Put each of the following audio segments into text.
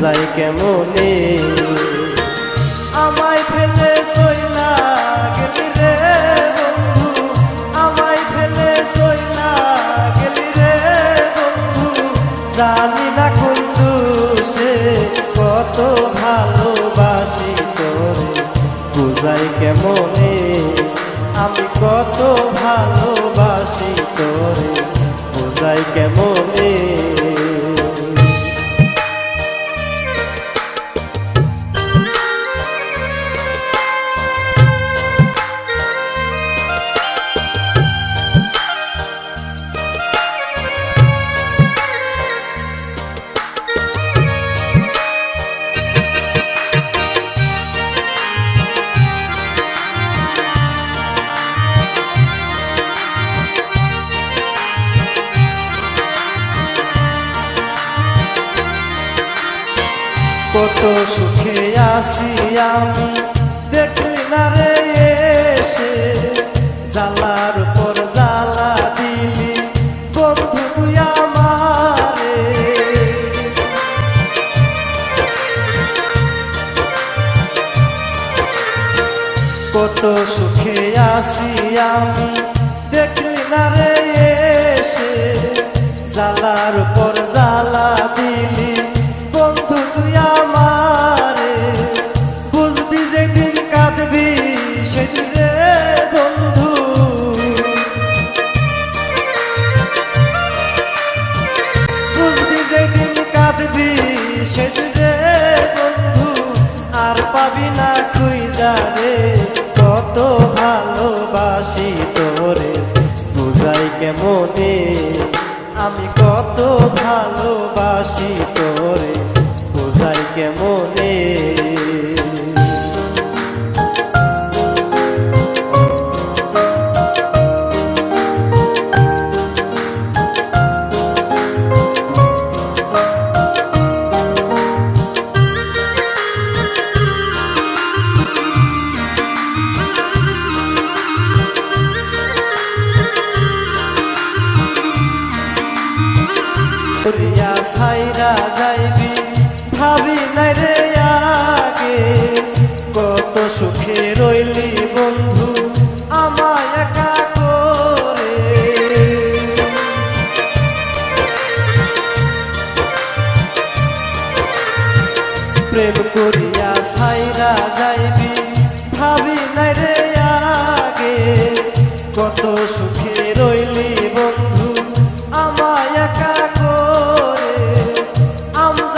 বোঝাই কেমনে? কত সুখে আছি আমি। দেখলি না রে এসে জালার পর জালা দিলি। বন্ধু তুই আমারে। কত সুখে আছি আমি। সেদিন বন্ধু। বুঝবি যেদিন কাঁদবি, সেদিন বন্ধু। আর পাবি না খুঁজা রে কত ভালোবাসি তোরে। বুঝাই কেমনে আমি কত ভালোবাসি তোরে। বুঝাই কেমনে যাইবি ভাবি নাই রে আগে। কত সুখে রইলি বন্ধু আমায় একা করে। প্রেম করিয়া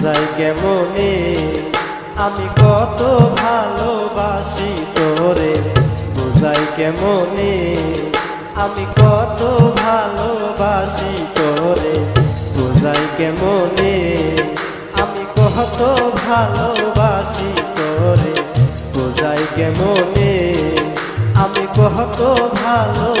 বুঝাই কেমনে? আমি কত ভালোবাসি তোরে, বুঝাই কেমনে? আমি কত ভালোবাসি তোরে, বুঝাই কেমনে? আমি কত ভালোবাসি তোরে, বুঝাই কেমনে? আমি কত ভালোবাসি